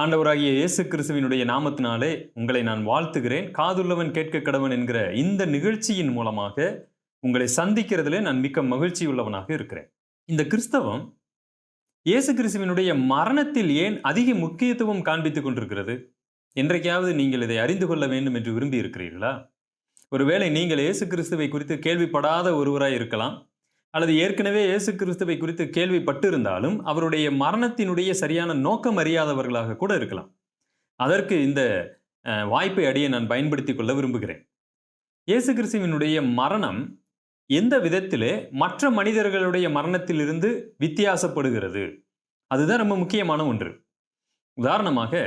ஆண்டவராகிய இயேசு கிறிஸ்துவினுடைய நாமத்தினாலே உங்களை நான் வாழ்த்துகிறேன். காதுள்ளவன் கேட்க கடவன் என்கிற இந்த நிகழ்ச்சியின் மூலமாக உங்களை சந்திக்கிறதுலே நான் மிக்க மகிழ்ச்சி உள்ளவனாக இருக்கிறேன். இந்த கிறிஸ்தவம் இயேசு கிறிஸ்துவினுடைய மரணத்தில் ஏன் அதிக முக்கியத்துவம் காண்பித்துக் கொண்டிருக்கிறது? என்றைக்காவது நீங்கள் இதை அறிந்து கொள்ள வேண்டும் என்று விரும்பி இருக்கிறீர்களா ஒருவேளை நீங்கள் இயேசு கிறிஸ்துவை குறித்து கேள்விப்படாத ஒருவராய் இருக்கலாம். அல்லது ஏற்கனவே இயேசு கிறிஸ்துவை குறித்து கேள்விப்பட்டிருந்தாலும் அவருடைய மரணத்தினுடைய சரியான நோக்கம் அறியாதவர்களாக கூட இருக்கலாம். அதற்கு இந்த வாய்ப்பை அடைய நான் பயன்படுத்தி கொள்ள விரும்புகிறேன். இயேசு கிறிஸ்துவினுடைய மரணம் எந்த விதத்திலே மற்ற மனிதர்களுடைய மரணத்திலிருந்து வித்தியாசப்படுகிறது? அதுதான் ரொம்ப முக்கியமான ஒன்று. உதாரணமாக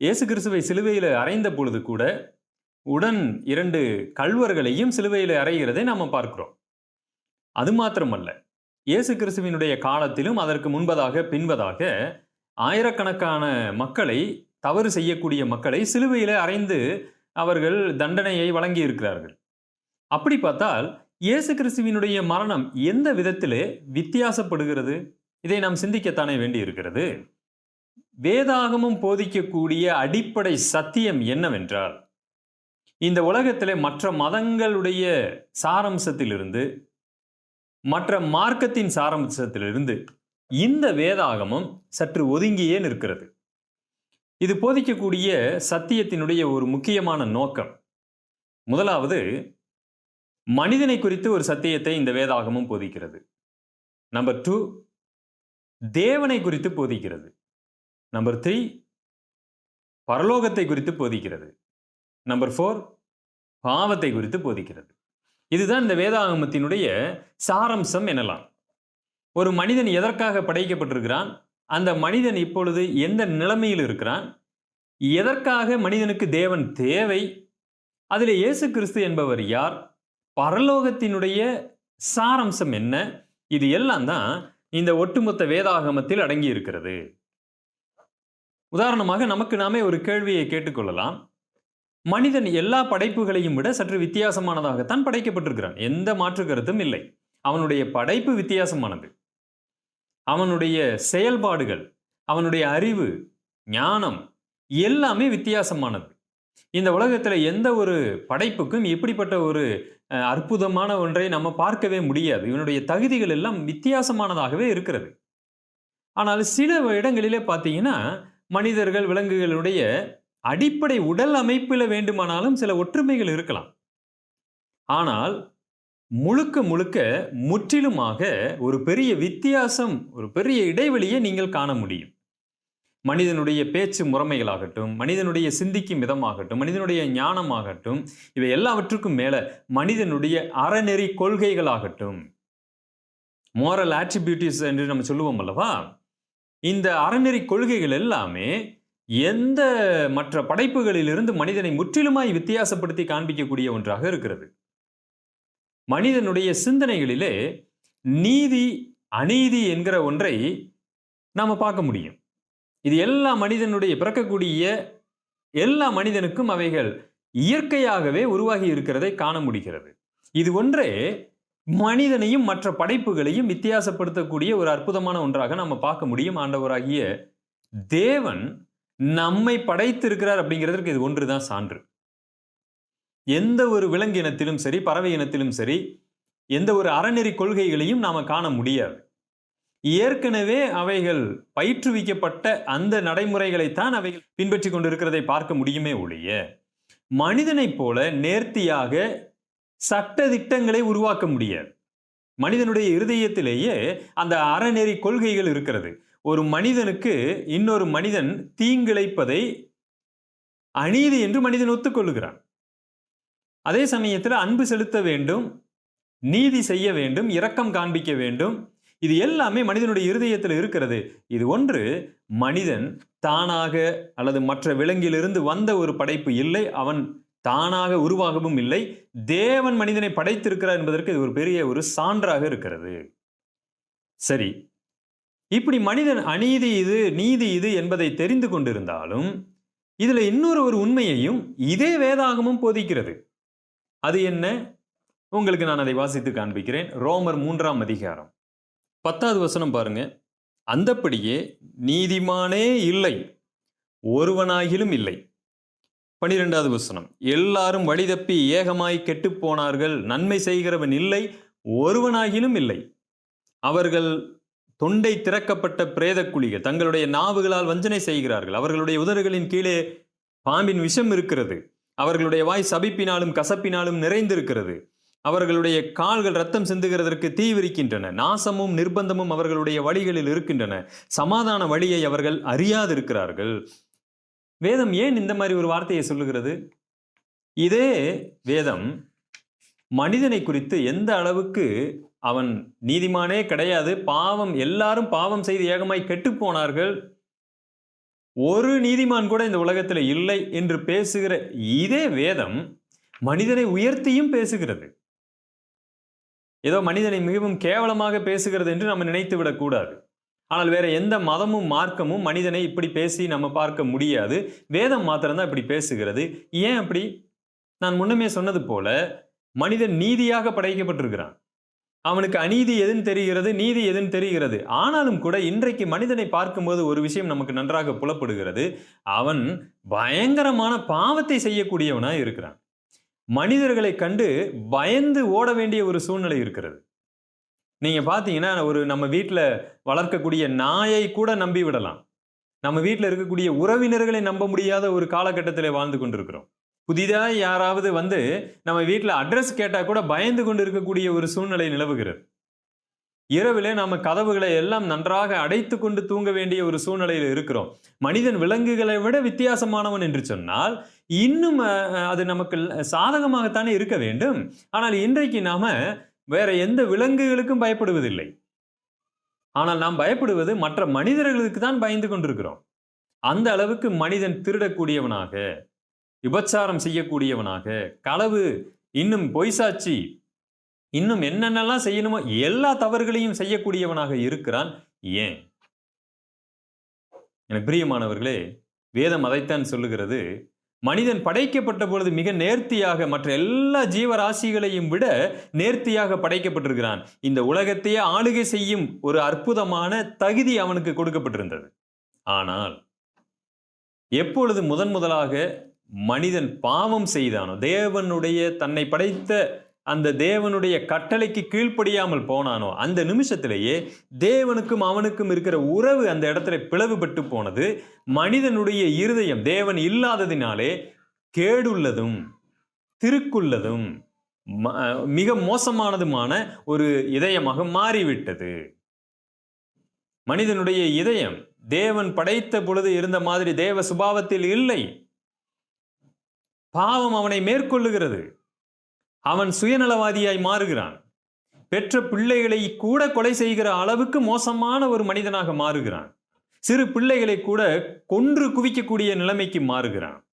இயேசு கிறிஸ்துவை சிலுவையில் அறைந்த பொழுது கூட உடன் இரண்டு கல்வர்களையும் சிலுவையில் அறைகிறதை நாம் பார்க்கிறோம். அது மாத்திரமல்ல. இயேசு கிறிஸ்துவினுடைய காலத்திலும் அதற்கு முன்பதாக பின்பதாக ஆயிரக்கணக்கான மக்களை தவறு செய்யக்கூடிய மக்களை சிலுவையில் அறைந்து அவர்கள் தண்டனையை வழங்கி இருக்கிறார்கள் அப்படி பார்த்தால் இயேசு கிறிஸ்துவினுடைய மரணம் எந்த விதத்திலே வித்தியாசப்படுகிறது? இதை நாம் சிந்திக்கத்தானே வேண்டி இருக்கிறது வேதாகமும் போதிக்கக்கூடிய அடிப்படை சத்தியம் என்னவென்றால் இந்த உலகத்திலே மற்ற மதங்களுடைய சாரம்சத்திலிருந்து மற்ற மார்க்கத்தின் சாரம்சத்திலிருந்து இந்த வேதாகமம் சற்று ஒதுங்கியே நிற்கிறது. இது போதிக்கக்கூடிய சத்தியத்தினுடைய ஒரு முக்கியமான நோக்கம். முதலாவது மனிதனை குறித்து ஒரு சத்தியத்தை இந்த வேதாகமம் போதிக்கிறது. நம்பர் டூ தேவனை குறித்து போதிக்கிறது. நம்பர் த்ரீ பரலோகத்தை குறித்து போதிக்கிறது. நம்பர் ஃபோர் பாவத்தை குறித்து போதிக்கிறது. இதுதான் இந்த வேதாகமத்தினுடைய சாரம்சம் எனலாம். ஒரு மனிதன் எதற்காக படைக்கப்பட்டிருக்கிறான்? அந்த மனிதன் இப்பொழுது எந்த நிலைமையில் இருக்கிறான்? எதற்காக மனிதனுக்கு தேவன் தேவை? அதில் இயேசு கிறிஸ்து என்பவர் யார்? பரலோகத்தினுடைய சாரம்சம் என்ன? இது எல்லாம் தான் இந்த ஒட்டுமொத்த வேதாகமத்தில் அடங்கி இருக்கிறது உதாரணமாக நமக்கு நாமே ஒரு கேள்வியை கேட்டுக்கொள்ளலாம். மனிதன் எல்லா படைப்புகளையும் விட சற்று வித்தியாசமானதாகத்தான் படைக்கப்பட்டிருக்கிறான். எந்த மாற்று கருத்தும் இல்லை. அவனுடைய படைப்பு வித்தியாசமானது. அவனுடைய செயல்பாடுகள் அவனுடைய அறிவு ஞானம் எல்லாமே வித்தியாசமானது. இந்த உலகத்தில் எந்த ஒரு படைப்புக்கும் இப்படிப்பட்ட ஒரு அற்புதமான ஒன்றை நம்ம பார்க்கவே முடியாது. இவனுடைய தகுதிகள் எல்லாம் வித்தியாசமானதாகவே இருக்கிறது. ஆனால் சில இடங்களிலே பார்த்தீங்கன்னா மனிதர்கள் விலங்குகளுடைய அடிப்படை உடல் அமைப்பில் வேண்டுமானாலும் சில ஒற்றுமைகள் இருக்கலாம். ஆனால் முழுக்க முழுக்க முற்றிலுமாக ஒரு பெரிய வித்தியாசம் ஒரு பெரிய இடைவெளியை நீங்கள் காண முடியும். மனிதனுடைய பேச்சு முறைமைகளாகட்டும் மனிதனுடைய சிந்திக்கும் விதமாகட்டும் மனிதனுடைய ஞானமாகட்டும் இவை எல்லாவற்றுக்கும் மேலே மனிதனுடைய அறநெறி கொள்கைகளாகட்டும் மோரல் ஆட்ரிபியூட்டிஸ் என்று நம்ம சொல்லுவோம் அல்லவா? இந்த அறநெறி கொள்கைகள் எல்லாமே எந்த மற்ற படைப்புகளிலிருந்து மனிதனை முற்றிலுமாய் வித்தியாசப்படுத்தி காண்பிக்கக்கூடிய ஒன்றாக இருக்கிறது. மனிதனுடைய சிந்தனைகளிலே நீதி அநீதி என்கிற ஒன்றை நாம் பார்க்க முடியும். இது எல்லா மனிதனுடைய பிறக்கக்கூடிய எல்லா மனிதனுக்கும் அவைகள் இயற்கையாகவே உருவாகி இருக்கிறதை காண முடிகிறது. இது ஒன்றே மனிதனையும் மற்ற படைப்புகளையும் வித்தியாசப்படுத்தக்கூடிய ஒரு அற்புதமான ஒன்றாக நம்ம பார்க்க முடியும். ஆண்டவராகிய தேவன் நம்மை படைத்திருக்கிறார் அப்படிங்கிறதுக்கு இது ஒன்று தான் சான்று. எந்த ஒரு விலங்கு இனத்திலும் சரி பறவை இனத்திலும் சரி எந்த ஒரு அறநெறி கொள்கைகளையும் நாம் காண முடியாது. ஏற்கனவே அவைகள் பயிற்றுவிக்கப்பட்ட அந்த நடைமுறைகளைத்தான் அவைகள் பின்பற்றி கொண்டிருக்கிறதை பார்க்க முடியுமே ஒழிய மனிதனைப் போல நேர்த்தியாக சட்ட திட்டங்களை உருவாக்க முடியாது. மனிதனுடைய இருதயத்திலேயே அந்த அறநெறி கொள்கைகள் இருக்கிறது. ஒரு மனிதனுக்கு இன்னொரு மனிதன் தீங்கிழைப்பதை அநீதி என்று மனிதன் ஒத்துக்கொள்ளுகிறான் அதே சமயத்தில் அன்பு செலுத்த வேண்டும் நீதி செய்ய வேண்டும் இரக்கம் காண்பிக்க வேண்டும். இது எல்லாமே மனிதனுடைய இருதயத்தில் இருக்கிறது. இது ஒன்று மனிதன் தானாக அல்லது மற்ற விலங்கிலிருந்து வந்த ஒரு படைப்பு இல்லை. அவன் தானாக உருவாகவும் இல்லை. தேவன் மனிதனை படைத்திருக்கிறார் என்பதற்கு இது ஒரு பெரிய ஒரு சான்றாக இருக்கிறது. சரி இப்படி மனிதன் அநீதி இது நீதி இது என்பதை தெரிந்து கொண்டிருந்தாலும் இதில் இன்னொரு ஒரு உண்மையையும் இதே வேதாகமும் போதிக்கிறது. அது என்ன? உங்களுக்கு நான் அதை வாசித்து காண்பிக்கிறேன். ரோமர் மூன்றாம் அதிகாரம். பத்தாவது வசனம் பாருங்க. அந்தப்படியே நீதிமானே இல்லை ஒருவனாகிலும் இல்லை. பனிரெண்டாவது வசனம். எல்லாரும் வழி தப்பி ஏகமாய் கெட்டுப் போனார்கள் நன்மை செய்கிறவன் இல்லை ஒருவனாகிலும் இல்லை. அவர்கள் தொண்டை திறக்கப்பட்ட பிரேத குழிகள் தங்களுடைய நாவுகளால் வஞ்சனை செய்கிறார்கள். அவர்களுடைய உதடுகளின் கீழே பாம்பின் விஷம் இருக்கிறது. அவர்களுடைய வாய் சபிப்பினாலும் கசப்பினாலும் நிறைந்திருக்கிறது. அவர்களுடைய கால்கள் ரத்தம் சிந்துகிறதற்கு தீவிரிக்கின்றன நாசமும் நிர்பந்தமும் அவர்களுடைய வழிகளில் இருக்கின்றன. சமாதான வழியை அவர்கள் அறியாதிருக்கிறார்கள். வேதம் ஏன் இந்த மாதிரி ஒரு வார்த்தையை சொல்லுகிறது? இதே வேதம் மனிதனை குறித்து எந்த அளவுக்கு அவன் நீதிமானே கிடையாது. பாவம் எல்லாரும் பாவம் செய்து ஏகமாய் கெட்டுப்போனார்கள் ஒரு நீதிமான் கூட இந்த உலகத்தில் இல்லை என்று பேசுகிற இதே வேதம் மனிதனை உயர்த்தியும் பேசுகிறது. ஏதோ மனிதனை மிகவும் கேவலமாக பேசுகிறது என்று நம்ம நினைத்து விடக்கூடாது ஆனால் வேற எந்த மதமும் மார்க்கமும் மனிதனை இப்படி பேசி நம்ம பார்க்க முடியாது. வேதம் மாத்திரம்தான் இப்படி பேசுகிறது. ஏன் அப்படி? நான் முன்னமே சொன்னது போல மனிதன் நீதியாக படைக்கப்பட்டிருக்கிறான். அவனுக்கு அநீதி எதுன்னு தெரிகிறது நீதி எதுன்னு தெரிகிறது. ஆனாலும் கூட இன்றைக்கு மனிதனை பார்க்கும்போது ஒரு விஷயம் நமக்கு நன்றாக புலப்படுகிறது. அவன் பயங்கரமான பாவத்தை செய்யக்கூடியவனா இருக்கிறான். மனிதர்களை கண்டு பயந்து ஓட வேண்டிய ஒரு சூழ்நிலை இருக்கிறது. நீங்க பாத்தீங்கன்னா ஒரு நம்ம வீட்டில் வளர்க்கக்கூடிய நாயை கூட நம்பி விடலாம். நம்ம வீட்டில் இருக்கக்கூடிய உறவினர்களை நம்ப முடியாத ஒரு காலகட்டத்தில் வாழ்ந்து கொண்டிருக்கிறோம். புதிதாக யாராவது வந்து நம்ம வீட்டில் அட்ரஸ் கேட்டால் கூட பயந்து கொண்டு இருக்கக்கூடிய ஒரு சூழ்நிலை நிலவுகிறது. இரவிலே நாம் கதவுகளை எல்லாம் நன்றாக அடைத்து கொண்டு தூங்க வேண்டிய ஒரு சூழ்நிலையில் இருக்கிறோம். மனிதன் விலங்குகளை விட வித்தியாசமானவன் என்று சொன்னால் இன்னும் அது நமக்கு சாதகமாகத்தானே இருக்க வேண்டும். ஆனால் இன்றைக்கு நாம் வேற எந்த விலங்குகளுக்கும் பயப்படுவதில்லை. ஆனால் நாம் பயப்படுவது மற்ற மனிதர்களுக்கு தான் பயந்து கொண்டிருக்கிறோம். அந்த அளவுக்கு மனிதன் திருடக்கூடியவனாக விபச்சாரம் செய்யக்கூடியவனாக களவு இன்னும் பொய்சாட்சி இன்னும் என்னென்னலாம் செய்யணுமோ எல்லா தவறுகளையும் செய்யக்கூடியவனாக இருக்கிறான். ஏன்? எனக்கு பிரியமானவர்களே வேதம் அதைத்தான் சொல்லுகிறது. மனிதன் படைக்கப்பட்ட பொழுது மிக நேர்த்தியாக மற்ற எல்லா ஜீவராசிகளையும் விட நேர்த்தியாக படைக்கப்பட்டிருக்கிறான். இந்த உலகத்தையே ஆளுகை செய்யும் ஒரு அற்புதமான தகுதி அவனுக்கு கொடுக்கப்பட்டிருந்தது. ஆனால் எப்பொழுது முதன் முதலாக மனிதன் பாவம் செய்தானோ தேவனுடைய தன்னை படைத்த அந்த தேவனுடைய கட்டளைக்கு கீழ்ப்படியாமல் போனானோ அந்த நிமிஷத்திலேயே தேவனுக்கும் அவனுக்கும் இருக்கிற உறவு அந்த இடத்துல பிளவுபட்டு போனது. மனிதனுடைய இருதயம் தேவன் இல்லாததினாலே கேடுள்ளதும் திருக்குள்ளதும் ம- மிக மோசமானதுமான ஒரு இதயமாக மாறிவிட்டது. மனிதனுடைய இதயம் தேவன் படைத்த பொழுது இருந்த மாதிரி தேவ சுபாவத்தில் இல்லை. பாவம் அவனை மேற்கொள்ளுகிறது. அவன் சுயநலவாதியாய் மாறுகிறான். பெற்ற பிள்ளைகளை கூட கொலை செய்கிற அளவுக்கு மோசமான ஒரு மனிதனாக மாறுகிறான். சிறு பிள்ளைகளை கூட கொன்று குவிக்கக்கூடிய நிலைமைக்கு மாறுகிறான்.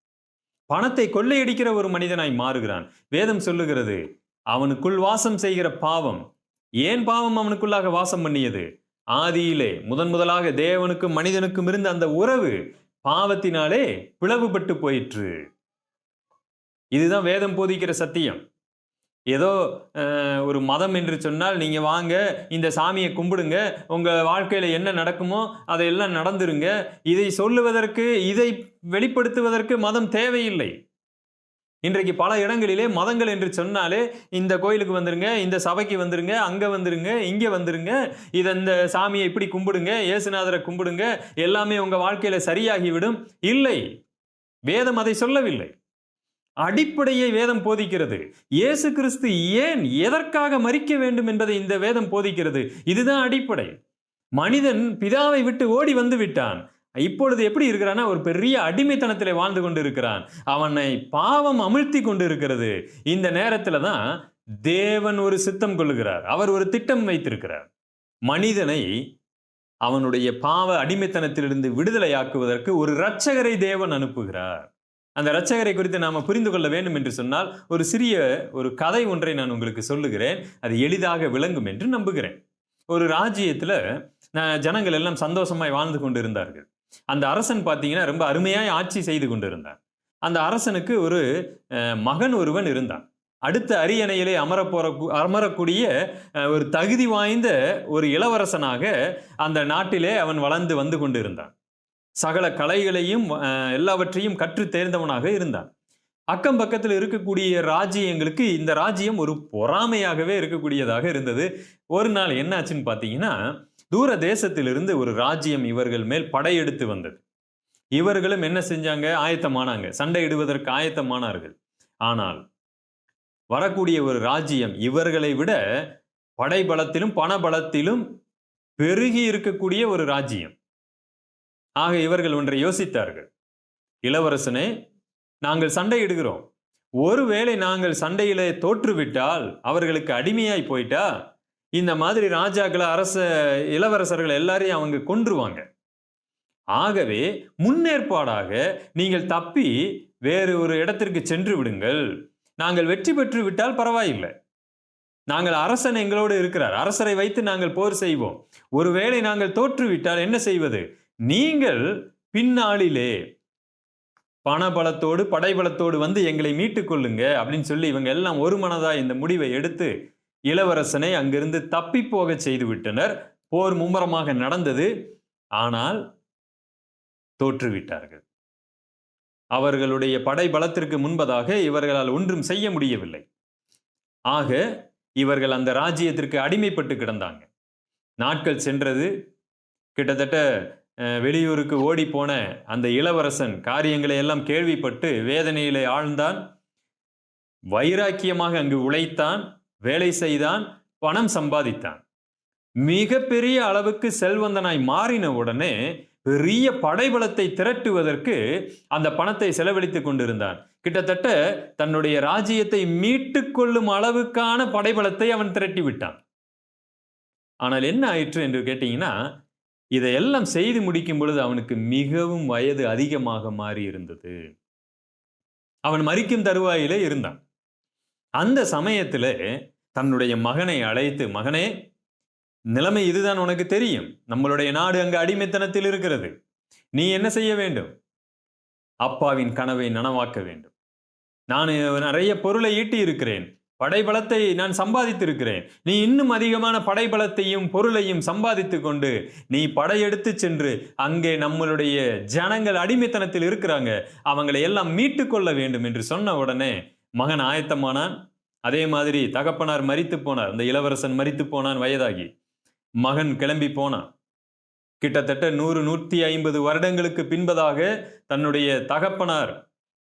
பணத்தை கொள்ளையடிக்கிற ஒரு மனிதனாய் மாறுகிறான். வேதம் சொல்லுகிறது அவனுக்குள் வாசம் செய்கிற பாவம் ஏன் பாவம் அவனுக்குள்ளாக வாசம் பண்ணியது? ஆதியிலே முதன் முதலாக தேவனுக்கும் மனிதனுக்கும் இருந்த அந்த உறவு பாவத்தினாலே பிளவுபட்டு போயிற்று. இதுதான் வேதம் போதிக்கிற சத்தியம். ஏதோ ஒரு மதம் என்று சொன்னால் நீங்கள் வாங்க இந்த சாமியை கும்பிடுங்க உங்கள் வாழ்க்கையில் என்ன நடக்குமோ அதையெல்லாம் நடந்துருங்க. இதை சொல்லுவதற்கு இதை வெளிப்படுத்துவதற்கு மதம் தேவையில்லை. இன்றைக்கு பல இடங்களிலே மதங்கள் என்று சொன்னாலே இந்த கோயிலுக்கு வந்துருங்க இந்த சபைக்கு வந்துருங்க அங்கே வந்துருங்க இங்கே வந்துருங்க இதை இந்த சாமியை இப்படி கும்பிடுங்க இயேசுநாதரை கும்பிடுங்க எல்லாமே உங்கள் வாழ்க்கையில் சரியாகிவிடும். இல்லை. வேதம் அதை சொல்லவில்லை. அடிப்படையை வேதம் போதிக்கிறது. இயேசு கிறிஸ்து ஏன் எதற்காக மறிக்க வேண்டும் என்பதை இந்த வேதம் போதிக்கிறது? இதுதான் அடிப்படை. மனிதன் பிதாவை விட்டு ஓடி வந்து விட்டான். இப்பொழுது எப்படி இருக்கிறான்னா ஒரு பெரிய அடிமைத்தனத்தில் வாழ்ந்து கொண்டு இருக்கிறான் அவனை பாவம் அமிழ்த்தி கொண்டு இருக்கிறது இந்த நேரத்தில் தான் தேவன் ஒரு சித்தம் கொள்ளுகிறார். அவர் ஒரு திட்டம் வைத்திருக்கிறார். மனிதனை அவனுடைய பாவ அடிமைத்தனத்திலிருந்து விடுதலையாக்குவதற்கு ஒரு இரட்சகரை தேவன் அனுப்புகிறார். அந்த இரட்சகரை குறித்து நாம் புரிந்து கொள்ள வேண்டும் என்று சொன்னால் ஒரு சிறிய ஒரு கதை ஒன்றை நான் உங்களுக்கு சொல்லுகிறேன். அது எளிதாக விளங்கும் என்று நம்புகிறேன். ஒரு ராஜ்யத்தில் ஜனங்கள் எல்லாம் சந்தோஷமாய் வாழ்ந்து கொண்டு இருந்தார்கள் அந்த அரசன் பார்த்தீங்கன்னா ரொம்ப அருமையாய் ஆட்சி செய்து கொண்டிருந்தான். அந்த அரசனுக்கு ஒரு மகன் ஒருவன் இருந்தான். அடுத்த அரியணையிலே அமரப்போற அமரக்கூடிய ஒரு தகுதி வாய்ந்த ஒரு இளவரசனாக அந்த நாட்டிலே அவன் வளர்ந்து வந்து கொண்டிருந்தான். சகல கலைகளையும் எல்லாவற்றையும் கற்று தேர்ந்தவனாக இருந்தான். அக்கம் பக்கத்தில் இருக்கக்கூடிய ராஜ்யங்களுக்கு இந்த ராஜ்யம் ஒரு பொறாமையாகவே இருக்கக்கூடியதாக இருந்தது. ஒரு நாள் என்னாச்சுன்னு பார்த்தீங்கன்னா தூர தேசத்திலிருந்து ஒரு ராஜ்யம் இவர்கள் மேல் படையெடுத்து வந்தது. இவர்களும் என்ன செஞ்சாங்க? ஆயத்தமானாங்க. சண்டையிடுவதற்கு ஆயத்தமானார்கள். ஆனால் வரக்கூடிய ஒரு ராஜ்யம் இவர்களை விட படைபலத்திலும் பணபலத்திலும் பெருகி இருக்கக்கூடிய ஒரு ராஜ்யம். ஆக இவர்கள் ஒன்றை யோசித்தார்கள். இளவரசனே நாங்கள் சண்டையிடுகிறோம். ஒருவேளை நாங்கள் சண்டையிலே தோற்றுவிட்டால் அவர்களுக்கு அடிமையாய் போயிட்டா? இந்த மாதிரி ராஜாக்களை அரச இளவரசர்கள் எல்லாரையும் அவங்க கொன்றுவாங்க. ஆகவே முன்னேற்பாடாக நீங்கள் தப்பி வேறு ஒரு இடத்திற்கு சென்று விடுங்கள். நாங்கள் வெற்றி பெற்று விட்டால் பரவாயில்லை. நாங்கள் அரசன் எங்களோடு இருக்கிறார். அரசரை வைத்து நாங்கள் போர் செய்வோம். ஒருவேளை நாங்கள் தோற்றுவிட்டால் என்ன செய்வது? நீங்கள் பின்னாளிலே பணபலத்தோடு படைபலத்தோடு வந்து எங்களை மீட்டுக் கொள்ளுங்க அப்படின்னு சொல்லி இவங்க எல்லாம் ஒரு மனதா இந்த முடிவை எடுத்து இளவரசனை அங்கிருந்து தப்பி போக செய்து விட்டனர். போர் மும்முரமாக நடந்தது. ஆனால் தோற்றுவிட்டார்கள். அவர்களுடைய படை பலத்திற்கு முன்பதாக இவர்களால் ஒன்றும் செய்ய முடியவில்லை. ஆக இவர்கள் அந்த ராஜ்யத்திற்கு அடிமைப்பட்டு கிடந்தாங்க. நாட்கள் சென்றது. கிட்டத்தட்ட வெளியூருக்கு ஓடிப்போன அந்த இளவரசன் காரியங்களை எல்லாம் கேள்விப்பட்டு வேதனையிலே ஆழ்ந்தான். வைராக்கியமாக அங்கு உழைத்தான் வேலை செய்தான் பணம் சம்பாதித்தான். மிகப்பெரிய அளவுக்கு செல்வந்தனாய் மாறின உடனே பெரிய படைபலத்தை திரட்டுவதற்கு அந்த பணத்தை செலவழித்துக் கொண்டிருந்தான். கிட்டத்தட்ட தன்னுடைய ராஜ்யத்தை மீட்டுக்கொள்ளும் அளவுக்கான படைபலத்தை அவன் திரட்டி விட்டான் ஆனால் என்ன ஆயிற்று என்று கேட்டீங்கன்னா இதையெல்லாம் செய்து முடிக்கும் பொழுது அவனுக்கு மிகவும் வயது அதிகமாக மாறி இருந்தது. அவன் மறிக்கும் தருவாயிலே இருந்தான். அந்த சமயத்தில் தன்னுடைய மகனை அழைத்து மகனே நிலைமை இதுதான் உனக்கு தெரியும். நம்மளுடைய நாடு அங்கு அடிமைத்தனத்தில் இருக்கிறது. நீ என்ன செய்ய வேண்டும்? அப்பாவின் கனவை நனவாக்க வேண்டும். நான் நிறைய பொருளை ஈட்டி இருக்கிறேன் படைபலத்தை நான் சம்பாதித்திருக்கிறேன். நீ இன்னும் அதிகமான படைபலத்தையும் பொருளையும் சம்பாதித்து கொண்டு நீ படையெடுத்து சென்று அங்கே நம்மளுடைய ஜனங்கள் அடிமைத்தனத்தில் இருக்கிறாங்க. அவங்களை எல்லாம் மீட்டு கொள்ள வேண்டும் என்று சொன்ன உடனே மகன் ஆயத்தமானான். அதே மாதிரி தகப்பனார் மறித்து போனார். அந்த இளவரசன் மறித்து போனான் வயதாகி. மகன் கிளம்பி போனான். கிட்டத்தட்ட நூறு நூற்றி ஐம்பது வருடங்களுக்கு பின்பதாக தன்னுடைய தகப்பனார்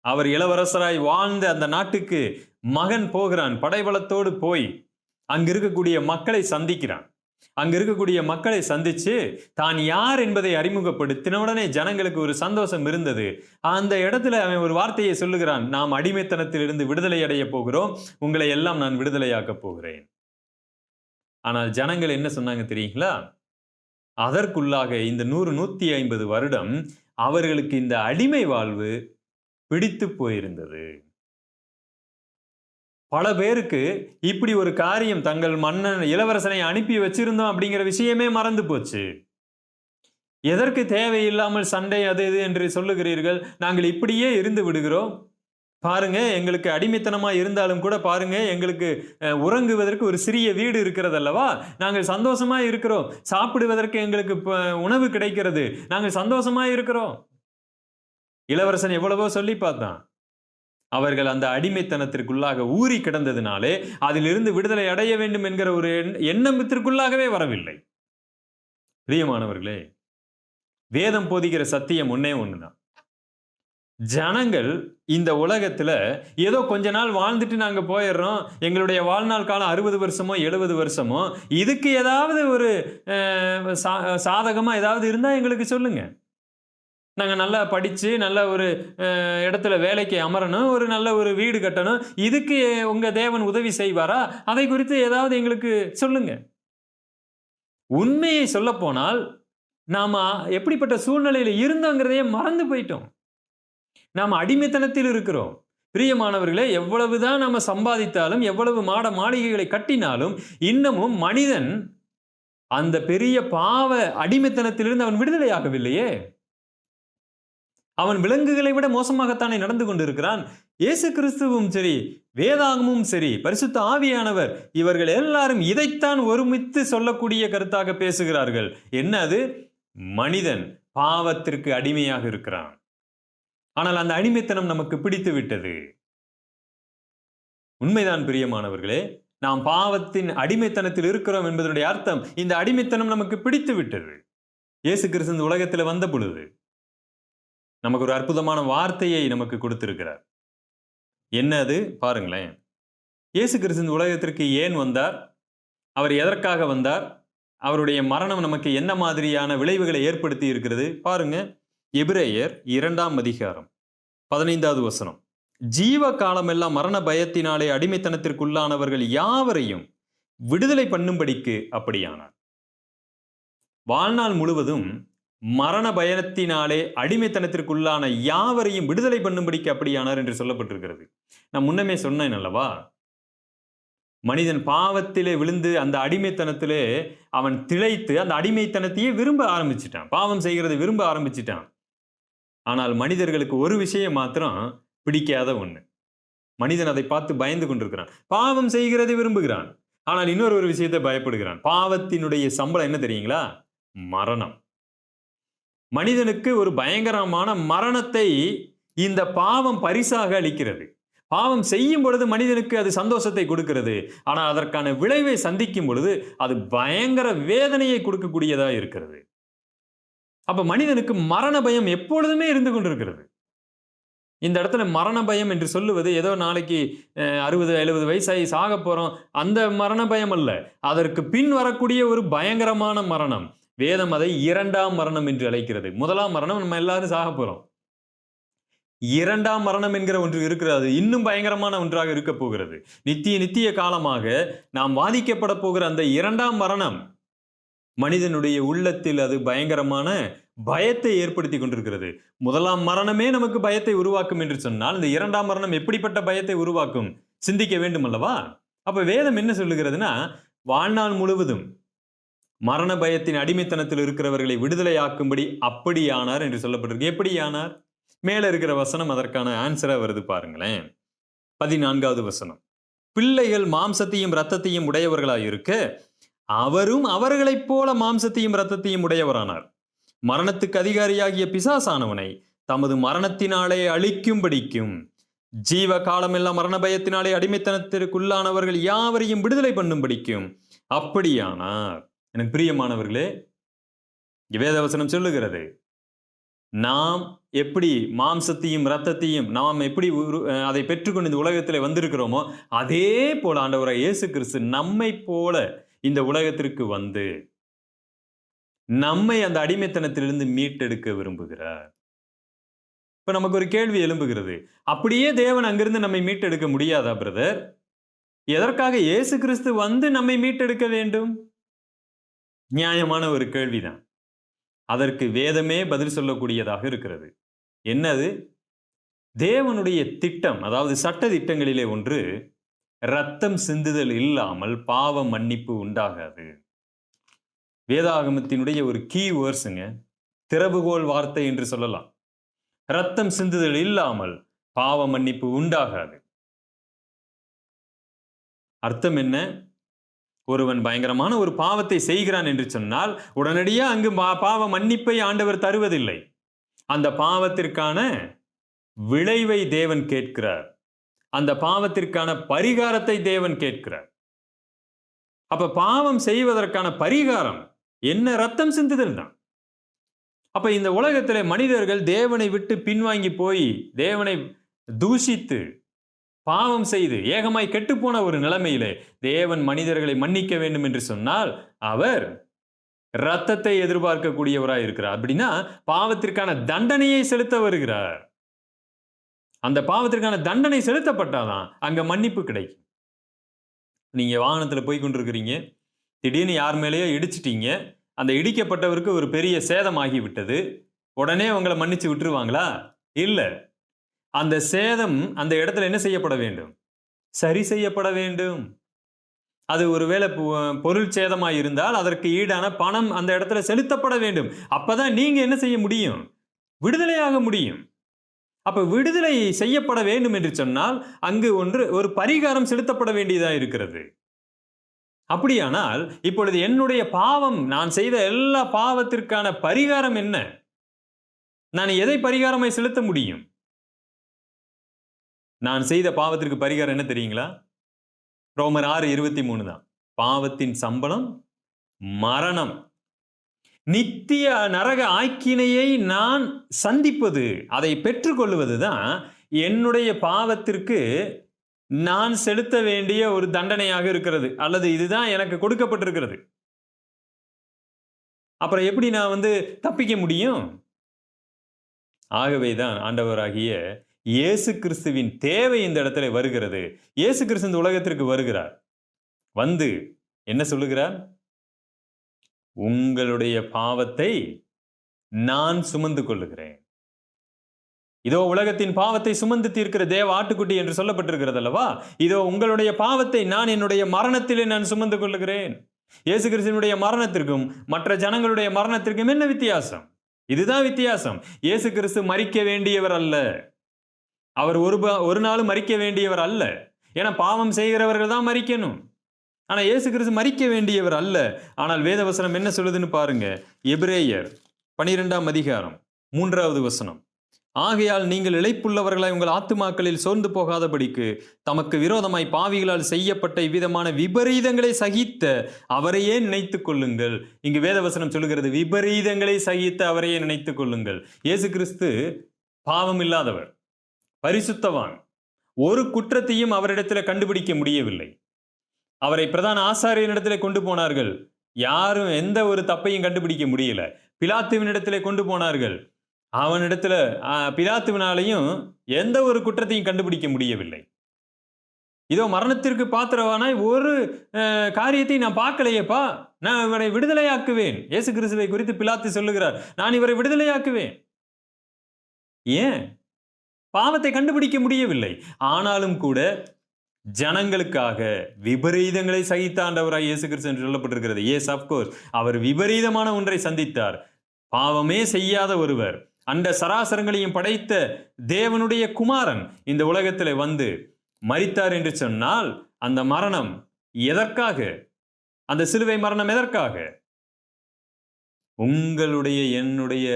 அவர் இளவரசராய் வாழ்ந்த அந்த நாட்டுக்கு மகன் போகிறான் படைபலத்தோடு போய் அங்கு இருக்கக்கூடிய மக்களை சந்திக்கிறான். அங்க இருக்கக்கூடிய மக்களை சந்திச்சு தான் யார் என்பதை அறிமுகப்படுத்தின உடனே ஜனங்களுக்கு ஒரு சந்தோஷம் இருந்தது. அந்த இடத்துல அவன் ஒரு வார்த்தையை சொல்லுகிறான் நாம் அடிமைத்தனத்திலிருந்து விடுதலை அடைய போகிறோம் உங்களை எல்லாம் நான் விடுதலையாக்கப் போகிறேன். ஆனால் ஜனங்கள் என்ன சொன்னாங்க தெரியுங்களா? அதற்குள்ளாக இந்த நூறு நூத்தி ஐம்பது வருடம் அவர்களுக்கு இந்த அடிமை வாழ்வு பிடித்து போயிருந்தது. பல பேருக்கு இப்படி ஒரு காரியம் தங்கள் மன்னன் இளவரசனை அனுப்பி வச்சிருந்தோம் அப்படிங்கிற விஷயமே மறந்து போச்சு. எதற்கு தேவையில்லாமல் சண்டை அது இது என்று சொல்லுகிறீர்கள்? நாங்கள் இப்படியே இருந்து விடுகிறோம். பாருங்க எங்களுக்கு அடிமைத்தனமாக இருந்தாலும் கூட பாருங்க எங்களுக்கு உறங்குவதற்கு ஒரு சிறிய வீடு இருக்கிறது அல்லவா நாங்கள் சந்தோஷமாக இருக்கிறோம். சாப்பிடுவதற்கு எங்களுக்கு உணவு கிடைக்கிறது. நாங்கள் சந்தோஷமாக இருக்கிறோம். இளவரசன் எவ்வளவோ சொல்லி பார்த்தான். அவர்கள் அந்த அடிமைத்தனத்திற்குள்ளாக ஊறி கிடந்ததினாலே அதிலிருந்து விடுதலை அடைய வேண்டும் என்கிற ஒரு எண்ணத்திற்குள்ளாகவே வரவில்லை. பிரியமானவர்களே வேதம் போதிக்கிற சத்தியம் ஒன்னே ஒண்ணுதான். ஜனங்கள் இந்த உலகத்துல ஏதோ கொஞ்ச நாள் வாழ்ந்துட்டு நாங்க போயிடுறோம் எங்களுடைய வாழ்நாள் காலம் அறுபது வருஷமோ எழுபது வருஷமோ இதுக்கு ஏதாவது ஒரு சா- சாதகமா ஏதாவது இருந்தா எங்களுக்கு சொல்லுங்க. நாங்கள் நல்லா படித்து நல்ல ஒரு இடத்துல வேலைக்கு அமரணும் ஒரு நல்ல ஒரு வீடு கட்டணும். இதுக்கு உங்கள் தேவன் உதவி செய்வாரா? அதை குறித்து ஏதாவது எங்களுக்கு சொல்லுங்க. உண்மையை சொல்லப்போனால் நாம் எப்படிப்பட்ட சூழ்நிலையில் இருந்தோங்கிறதையே மறந்து போயிட்டோம். நாம் அடிமைத்தனத்தில் இருக்கிறோம். பிரியமானவர்களே எவ்வளவுதான் நம்ம சம்பாதித்தாலும் எவ்வளவு மாட மாளிகைகளை கட்டினாலும் இன்னமும் மனிதன் அந்த பெரிய பாவ அடிமைத்தனத்திலிருந்து அவன் விடுதலையாகவில்லையே. அவன் விலங்குகளை விட மோசமாகத்தானே நடந்து கொண்டிருக்கிறான்? இயேசு கிறிஸ்துவும் சரி வேதாகமும் சரி பரிசுத்த ஆவியானவர் இவர்கள் எல்லாரும் இதைத்தான் ஒருமித்து சொல்லக்கூடிய கருத்தாக பேசுகிறார்கள். என்ன அது? மனிதன் பாவத்திற்கு அடிமையாக இருக்கிறான். ஆனால் அந்த அடிமைத்தனம் நமக்கு பிடித்து விட்டது. உண்மைதான் பிரியமானவர்களே நாம் பாவத்தின் அடிமைத்தனத்தில் இருக்கிறோம் என்பதனுடைய அர்த்தம் இந்த அடிமைத்தனம் நமக்கு பிடித்து விட்டது. இயேசு கிறிஸ்து உலகத்தில் வந்த பொழுது நமக்கு ஒரு அற்புதமான வார்த்தையை நமக்கு கொடுத்திருக்கிறார். என்ன அது பாருங்களேன். இயேசு கிறிஸ்து உலகத்திற்கு ஏன் வந்தார்? அவர் எதற்காக வந்தார்? அவருடைய மரணம் நமக்கு என்ன மாதிரியான விளைவுகளை ஏற்படுத்தி இருக்கிறது? பாருங்க. எபிரேயர் இரண்டாம் அதிகாரம் பதினைந்தாவது வசனம். ஜீவ காலமெல்லாம் மரண பயத்தினாலே அடிமைத்தனத்திற்குள்ளானவர்கள் யாவரையும் விடுதலை பண்ணும்படிக்கு அப்படியானார். வாழ்நாள் முழுவதும் மரண பயணத்தினாலே அடிமைத்தனத்திற்குள்ளான யாவரையும் விடுதலை பண்ணும்படிக்கு அப்படியானார் என்று சொல்லப்பட்டிருக்கிறது. நான் முன்னமே சொன்னேன் அல்லவா? மனிதன் பாவத்திலே விழுந்து அந்த அடிமைத்தனத்திலே அவன் திளைத்து அந்த அடிமைத்தனத்தையே விரும்ப ஆரம்பிச்சிட்டான். பாவம் செய்கிறத விரும்ப ஆரம்பிச்சிட்டான். ஆனால் மனிதர்களுக்கு ஒரு விஷயம் மாத்திரம் பிடிக்காத ஒண்ணு. மனிதன் அதை பார்த்து பயந்து கொண்டிருக்கிறான். பாவம் செய்கிறதை விரும்புகிறான். ஆனால் இன்னொரு ஒரு விஷயத்தை பயப்படுகிறான். பாவத்தினுடைய சம்பளம் என்ன தெரியுங்களா? மரணம். மனிதனுக்கு ஒரு பயங்கரமான மரணத்தை இந்த பாவம் பரிசாக அளிக்கிறது. பாவம் செய்யும் பொழுது மனிதனுக்கு அது சந்தோஷத்தை கொடுக்கிறது. ஆனால் அதற்கான விளைவை சந்திக்கும் பொழுது அது பயங்கர வேதனையை கொடுக்கக்கூடியதாக இருக்கிறது. அப்ப மனிதனுக்கு மரண பயம் எப்பொழுதுமே இருந்து கொண்டிருக்கிறது. இந்த இடத்துல மரண பயம் என்று சொல்லுவது ஏதோ நாளைக்கு அறுபது எழுபது வயசாகி சாக போறோம். அந்த மரண பயம் அல்ல. அதற்கு பின் வரக்கூடிய ஒரு பயங்கரமான மரணம். வேதம் அதை இரண்டாம் மரணம் என்று அழைக்கிறது. முதலாம் மரணம் நம்ம எல்லாரும் சாக போகிறோம் இரண்டாம் மரணம் என்கிற ஒன்று இருக்கிறது. இன்னும் பயங்கரமான ஒன்றாக இருக்க போகிறது. நித்திய நித்திய காலமாக நாம் வாதிக்கப்பட போகிற அந்த இரண்டாம் மரணம் மனிதனுடைய உள்ளத்தில் அது பயங்கரமான பயத்தை ஏற்படுத்தி கொண்டிருக்கிறது. முதலாம் மரணமே நமக்கு பயத்தை உருவாக்கும் என்று சொன்னால் இந்த இரண்டாம் மரணம் எப்படிப்பட்ட பயத்தை உருவாக்கும்? சிந்திக்க வேண்டும் அல்லவா அப்ப வேதம் என்ன சொல்லுகிறதுனா வாழ்நாள் முழுவதும் மரண பயத்தின் அடிமைத்தனத்தில் இருக்கிறவர்களை விடுதலையாக்கும்படி அப்படியானார் என்று சொல்லப்பட்டிருக்கு. எப்படியானார்? மேல இருக்கிற வசனம் அதற்கான ஆன்சரா வருது பாருங்களேன். பதினான்காவது வசனம். பிள்ளைகள் மாம்சத்தையும் இரத்தத்தையும் உடையவர்களாக இருக்க அவரும் அவர்களைப் போல மாம்சத்தையும் இரத்தத்தையும் உடையவரானார். மரணத்துக்கு அதிகாரியாகிய பிசாசானவனை தமது மரணத்தினாலே அழிக்கும்படிக்கும் ஜீவ காலமெல்லாம் மரண பயத்தினாலே அடிமைத்தனத்திற்குள்ளானவர்கள் யாவரையும் விடுதலை பண்ணும்படிக்கும் அப்படியானார். எனக்கு பிரியமானவர்களே வேதவசனம் சொல்லுகிறது நாம் எப்படி மாம்சத்தையும் இரத்தத்தையும் நாம் எப்படி உரு- அதை பெற்றுக்கொண்டு இந்த உலகத்தில் வந்திருக்கிறோமோ அதே போல ஆண்டவராக இயேசு கிறிஸ்து நம்மை போல இந்த உலகத்திற்கு வந்து நம்மை அந்த அடிமைத்தனத்திலிருந்து மீட்டெடுக்க விரும்புகிறார். இப்போ நமக்கு ஒரு கேள்வி எழும்புகிறது அப்படியே தேவன் அங்கிருந்து நம்மை மீட்டெடுக்க முடியாதா பிரதர்? எதற்காக இயேசு கிறிஸ்து வந்து நம்மை மீட்டெடுக்க வேண்டும்? நியாயமான ஒரு கேள்விதான். அதற்கு வேதமே பதில் சொல்லக்கூடியதாக இருக்கிறது. என்னது? தேவனுடைய திட்டம் அதாவது சட்ட திட்டங்களிலே ஒன்று ரத்தம் சிந்துதல் இல்லாமல் பாவ மன்னிப்பு உண்டாகாது. வேதாகமத்தினுடைய ஒரு கீ வேர்ஸுங்க திறவுகோல் வார்த்தை என்று சொல்லலாம். ரத்தம் சிந்துதல் இல்லாமல் பாவ மன்னிப்பு உண்டாகாது. அர்த்தம் என்ன? ஒருவன் பயங்கரமான ஒரு பாவத்தை செய்கிறான் என்று சொன்னால் உடனடியாக அங்கு பாவ மன்னிப்பை ஆண்டவர் தருவதில்லை. அந்த பாவத்திற்கான விளைவை தேவன் கேட்கிறார். அந்த பாவத்திற்கான பரிகாரத்தை தேவன் கேட்கிறார். அப்ப பாவம் செய்வதற்கான பரிகாரம் என்ன? ரத்தம் சிந்துதல் தான். அப்ப இந்த உலகத்திலே மனிதர்கள் தேவனை விட்டு பின்வாங்கி போய் தேவனை தூஷித்து பாவம் செய்து ஏகமாய் கெட்டுப்போன ஒரு நிலைமையிலே தேவன் மனிதர்களை மன்னிக்க வேண்டும் என்று சொன்னால் அவர் ரத்தத்தை எதிர்பார்க்கக்கூடியவராக இருக்கிறார். அப்படின்னா பாவத்திற்கான தண்டனையை செலுத்த வருகிறார். அந்த பாவத்திற்கான தண்டனை செலுத்தப்பட்டாதான் அங்க மன்னிப்பு கிடைக்கும். நீங்க வாகனத்துல போய் கொண்டிருக்கிறீங்க. திடீர்னு யார் மேலேயோ இடிச்சிட்டீங்க. அந்த இடிக்கப்பட்டவருக்கு ஒரு பெரிய சேதமாகி விட்டது. உடனே உங்களை மன்னிச்சு விட்டுருவாங்களா? இல்லை. அந்த சேதம் அந்த இடத்துல என்ன செய்யப்பட வேண்டும்? சரி செய்யப்பட வேண்டும். அது ஒருவேளை பொ- பொருள் சேதமாக இருந்தால் அதற்கு ஈடான பணம் அந்த இடத்துல செலுத்தப்பட வேண்டும். அப்பதான் நீங்க என்ன செய்ய முடியும்? விடுதலையாக முடியும். அப்ப விடுதலை செய்யப்பட வேண்டும் என்று சொன்னால் அங்கு ஒன்று ஒரு பரிகாரம் செலுத்தப்பட வேண்டியதாக இருக்கிறது. அப்படியானால் இப்பொழுது என்னுடைய பாவம் நான் செய்த எல்லா பாவத்திற்கான பரிகாரம் என்ன? நான் எதை பரிகாரமாய் செலுத்த முடியும்? நான் செய்த பாவத்திற்கு பரிகாரம் என்ன தெரியுங்களா? ரோமர் ஆறு இருபத்தி மூணு தான். பாவத்தின் சம்பளம் மரணம். நித்திய நரக ஆக்கினையை நான் சந்திப்பது அதை பெற்றுக்கொள்வது தான் என்னுடைய பாவத்திற்கு நான் செலுத்த வேண்டிய ஒரு தண்டனையாக இருக்கிறது. அல்லது இதுதான் எனக்கு கொடுக்கப்பட்டிருக்கிறது. அப்புறம் எப்படி நான் வந்து தப்பிக்க முடியும்? ஆகவே தான் ஆண்டவராகிய இயேசு கிறிஸ்துவின் தேவை இந்த இடத்துல வருகிறது. இயேசு கிறிஸ்து இந்த உலகத்திற்கு வருகிறார். வந்து என்ன சொல்லுகிறார்? உங்களுடைய பாவத்தை நான் சுமந்து கொள்ளுகிறேன். இதோ உலகத்தின் பாவத்தை சுமந்து தீர்க்கிற தேவ ஆட்டுக்குட்டி என்று சொல்லப்பட்டிருக்கிறது அல்லவா? இதோ உங்களுடைய பாவத்தை நான் என்னுடைய மரணத்திலே நான் சுமந்து கொள்ளுகிறேன். இயேசு கிறிஸ்தனுடைய மரணத்திற்கும் மற்ற ஜனங்களுடைய மரணத்திற்கும் என்ன வித்தியாசம்? இதுதான் வித்தியாசம். இயேசு கிறிஸ்து மறிக்க வேண்டியவர் அல்ல. அவர் ஒரு ஒரு நாளும் மறிக்க வேண்டியவர் அல்ல. ஏன்னா பாவம் செய்கிறவர்கள் தான் மறிக்கணும். ஆனால் இயேசு கிறிஸ்து மறிக்க வேண்டியவர் அல்ல. ஆனால் வேதவசனம் என்ன சொல்லுதுன்னு பாருங்க. எபிரேயர் பனிரெண்டாம் அதிகாரம் மூன்றாவது வசனம். ஆகையால் நீங்கள் இழைப்புள்ளவர்களாய் உங்கள் ஆத்துமாக்களில் சோர்ந்து போகாதபடிக்கு தமக்கு விரோதமாய் பாவிகளால் செய்யப்பட்ட இவ்விதமான விபரீதங்களை சகித்த அவரையே நினைத்து கொள்ளுங்கள். இங்கு வேதவசனம் சொல்லுகிறது விபரீதங்களை சகித்த அவரையே நினைத்து கொள்ளுங்கள். இயேசு கிறிஸ்து பாவம் இல்லாதவர் பரிசுத்தவான். ஒரு குற்றத்தையும் அவரிடத்தில் கண்டுபிடிக்க முடியவில்லை. அவரை பிரதான ஆசாரியனிடத்தில் கொண்டு போனார்கள். யாரும் எந்த ஒரு தப்பையும் கண்டுபிடிக்க முடியல. பிலாத்துவினிடத்தில் கொண்டு போனார்கள். அவனிடத்துல பிலாத்துவினாலையும் எந்த ஒரு குற்றத்தையும் கண்டுபிடிக்க முடியவில்லை. இதோ மரணத்திற்கு பாத்திரவானாய் ஒரு காரியத்தை நான் பார்க்கலையேப்பா. நான் இவரை விடுதலையாக்குவேன். இயேசு கிறிஸ்துவை குறித்து பிலாத்து சொல்லுகிறார். நான் இவரை விடுதலையாக்குவேன். ஏன்? பாவத்தை கண்டுபிடிக்க முடியவில்லை. ஆனாலும் கூட ஜனங்களுக்காக விபரீதங்களை சகித்தாண்டவராய் இயேசு கிறிஸ்து என்று சொல்லப்பட்டிருக்கிறது. எஸ் அப்கோர்ஸ் அவர் விபரீதமான ஒன்றை சந்தித்தார். பாவமே செய்யாத ஒருவர் அந்த சராசரங்களையும் படைத்த தேவனுடைய குமாரன் இந்த உலகத்தில் வந்து மறித்தார் என்று சொன்னால் அந்த மரணம் எதற்காக? அந்த சிலுவை மரணம் எதற்காக? உங்களுடைய என்னுடைய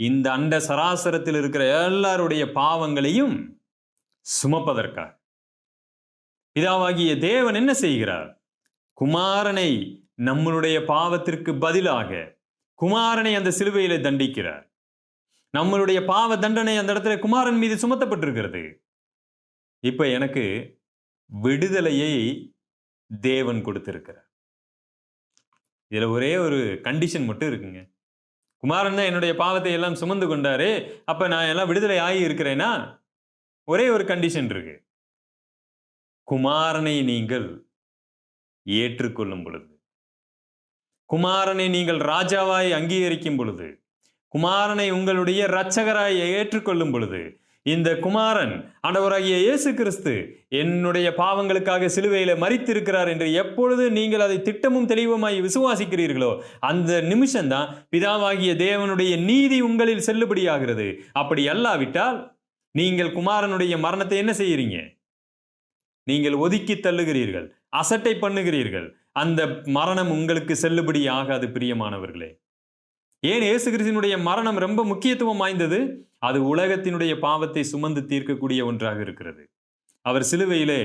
இந்த அண்ட சராசரத்தில் இருக்கிற எல்லாருடைய பாவங்களையும் சுமப்பதற்காக. பிதாவாகிய தேவன் என்ன செய்கிறார்? குமாரனை நம்மளுடைய பாவத்திற்கு பதிலாக குமாரனை அந்த சிலுவையில தண்டிக்கிறார். நம்மளுடைய பாவ தண்டனை அந்த இடத்துல குமாரன் மீது சுமத்தப்பட்டிருக்கிறது. இப்ப எனக்கு விடுதலையை தேவன் கொடுத்திருக்கிறார். இதுல ஒரே ஒரு கண்டிஷன் மட்டும் இருக்குங்க. குமாரன் தான் என்னுடைய பாவத்தை எல்லாம் சுமந்து கொண்டாரு அப்போ நான் எல்லாம் விடுதலை ஆகி இருக்கிறேன்னா ஒரே ஒரு கண்டிஷன் இருக்கு. குமாரனை நீங்கள் ஏற்றுக்கொள்ளும் பொழுது. குமாரனை நீங்கள் ராஜாவாய் அங்கீகரிக்கும் பொழுது. குமாரனை உங்களுடைய இரட்சகராய் ஏற்றுக்கொள்ளும் பொழுது. இந்த குமாரன் ஆண்டவராகிய இயேசு கிறிஸ்து என்னுடைய பாவங்களுக்காக சிலுவையில் மறித்திருக்கிறார் என்று எப்பொழுது நீங்கள் அதை திட்டமும் தெளிவுமாய் விசுவாசிக்கிறீர்களோ அந்த நிமிஷம்தான் பிதாவாகிய தேவனுடைய நீதி உங்களில் செல்லுபடியாகிறது. அப்படி அல்லாவிட்டால் நீங்கள் குமாரனுடைய மரணத்தை என்ன செய்கிறீங்க? நீங்கள் ஒதுக்கி தள்ளுகிறீர்கள் அசட்டை பண்ணுகிறீர்கள். அந்த மரணம் உங்களுக்கு செல்லுபடி ஆகாது பிரியமானவர்களே. ஏன் இயேசு கிறிஸ்தினுடைய மரணம் ரொம்ப முக்கியத்துவம் வாய்ந்தது? அது உலகத்தினுடைய பாவத்தை சுமந்து தீர்க்கக்கூடிய ஒன்றாக இருக்கிறது. அவர் சிலுவையிலே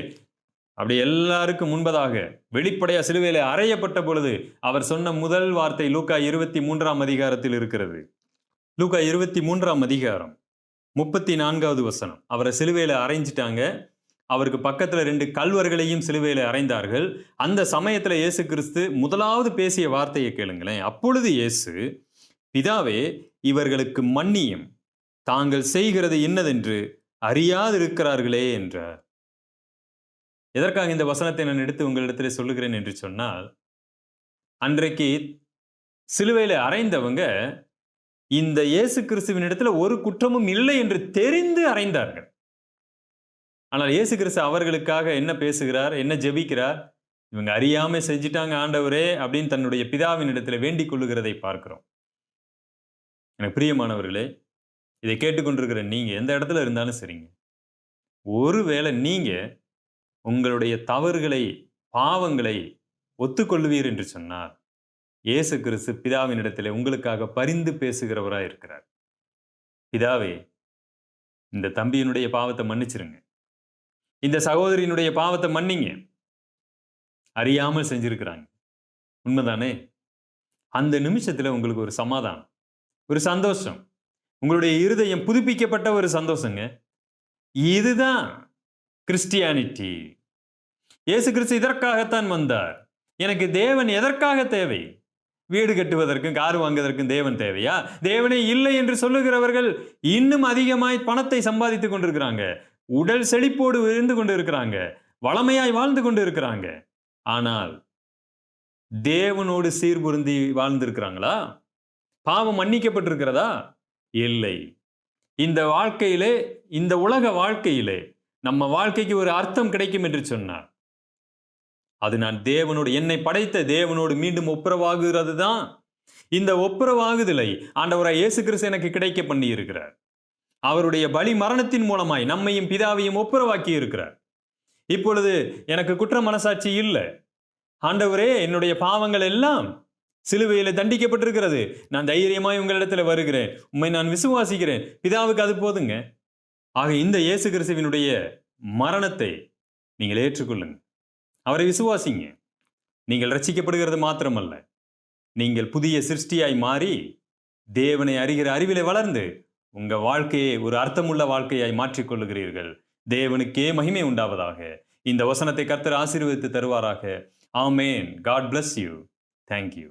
அப்படி எல்லாருக்கும் முன்பதாக வெளிப்படையா சிலுவையிலே அறையப்பட்ட பொழுது அவர் சொன்ன முதல் வார்த்தை லூக்கா இருபத்தி மூன்றாம் அதிகாரத்தில் இருக்கிறது. லூக்கா இருபத்தி மூன்றாம் அதிகாரம் முப்பத்தி நான்காவது வசனம். அவரை சிலுவையில அரைஞ்சிட்டாங்க அவருக்கு பக்கத்துல ரெண்டு கல்வர்களையும் சிலுவையில அறைந்தார்கள். அந்த சமயத்துல இயேசு கிறிஸ்து முதலாவது பேசிய வார்த்தையை கேளுங்களேன். அப்பொழுது இயேசு பிதாவே இவர்களுக்கு மன்னியும் தாங்கள் செய்கிறது இன்னதென்று அறியாதிருக்கிறார்களே என்றார். எதற்காக இந்த வசனத்தை நான் எடுத்து உங்களிடத்தில் சொல்லுகிறேன் என்று சொன்னால் அன்றைக்கு சிலுவையில அறைந்தவங்க இந்த இயேசு கிறிஸ்துவின் இடத்துல ஒரு குற்றமும் இல்லை என்று தெரிந்து அறைந்தார்கள். ஆனால் இயேசு கிறிஸ்து அவர்களுக்காக என்ன பேசுகிறார் என்ன ஜெபிக்கிறார்? இவங்க அறியாம செஞ்சிட்டாங்க ஆண்டவரே அப்படின்னு தன்னுடைய பிதாவின் இடத்துல வேண்டிக் கொள்ளுகிறதை பார்க்கிறோம். எனக்கு பிரியமானவர்களே இதை கேட்டுக்கொண்டிருக்கிற நீங்கள் எந்த இடத்துல இருந்தாலும் சரிங்க. ஒருவேளை நீங்கள் உங்களுடைய தவறுகளை பாவங்களை ஒத்துக்கொள்வீர் என்று சொன்னார் இயேசு கிறிஸ்து பிதாவின் இடத்துல உங்களுக்காக பரிந்து பேசுகிறவராக இருக்கிறார். பிதாவே இந்த தம்பியினுடைய பாவத்தை மன்னிச்சிருங்க. இந்த சகோதரியினுடைய பாவத்தை மன்னிங்க. அறியாமல் செஞ்சிருக்கிறாங்க. உண்மைதானே? அந்த நிமிஷத்தில் உங்களுக்கு ஒரு சமாதானம் ஒரு சந்தோஷம். உங்களுடைய இருதயம் புதுப்பிக்கப்பட்ட ஒரு சந்தோஷங்க. இதுதான் கிறிஸ்டியானிட்டி. இயேசு கிறிஸ்து இதற்காகத்தான் வந்தார். எனக்கு தேவன் எதற்காக தேவை? வீடு கட்டுவதற்கும் கார் வாங்குவதற்கும் தேவன் தேவையா? தேவனே இல்லை என்று சொல்லுகிறவர்கள் இன்னும் அதிகமாய் பணத்தை சம்பாதித்துக் கொண்டிருக்கிறாங்க. உடல் செழிப்போடு இருந்து கொண்டு இருக்கிறாங்க வளமையாய் வாழ்ந்து கொண்டு இருக்கிறாங்க ஆனால் தேவனோடு சீர்புருந்தி வாழ்ந்திருக்கிறாங்களா? பாவம் மன்னிக்கப்பட்டிருக்கிறதா? இல்லை. இந்த வாழ்க்கையிலே இந்த உலக வாழ்க்கையிலே நம்ம வாழ்க்கைக்கு ஒரு அர்த்தம் கிடைக்கும் என்று சொன்னார். அது நான் தேவனோடு என்னை படைத்த தேவனோடு மீண்டும் ஒப்புரவாகுகிறது தான் இந்த ஒப்புரவாகுதலை ஆண்டவராய் இயேசு கிறிஸ்து எனக்கு கிடைக்க பண்ணி இருக்கிறார் அவருடைய பலி மரணத்தின் மூலமாய் நம்மையும் பிதாவையும் ஒப்புரவாக்கி இருக்கிறார் இப்பொழுது எனக்கு குற்ற மனசாட்சி இல்லை. ஆண்டவரே என்னுடைய பாவங்கள் எல்லாம் சிலுவையில் தண்டிக்கப்பட்டிருக்கிறது. நான் தைரியமாய் உங்களிடத்தில் வருகிறேன். உண்மை நான் விசுவாசிக்கிறேன். பிதாவுக்கு அது போதுங்க. ஆக இந்த இயேசு கிறிஸ்துவினுடைய மரணத்தை நீங்கள் ஏற்றுக்கொள்ளுங்க. அவரை விசுவாசிங்க. நீங்கள் ரட்சிக்கப்படுகிறது மாத்திரமல்ல. நீங்கள் புதிய சிருஷ்டியாய் மாறி தேவனை அறிகிற அறிவிலே வளர்ந்து உங்கள் வாழ்க்கையை ஒரு அர்த்தமுள்ள வாழ்க்கையாய் மாற்றிக்கொள்ளுகிறீர்கள். தேவனுக்கே மகிமை உண்டாவதாக. இந்த வசனத்தை கர்த்தர் ஆசீர்வதித்து தருவாராக. ஆமேன். God bless you thank you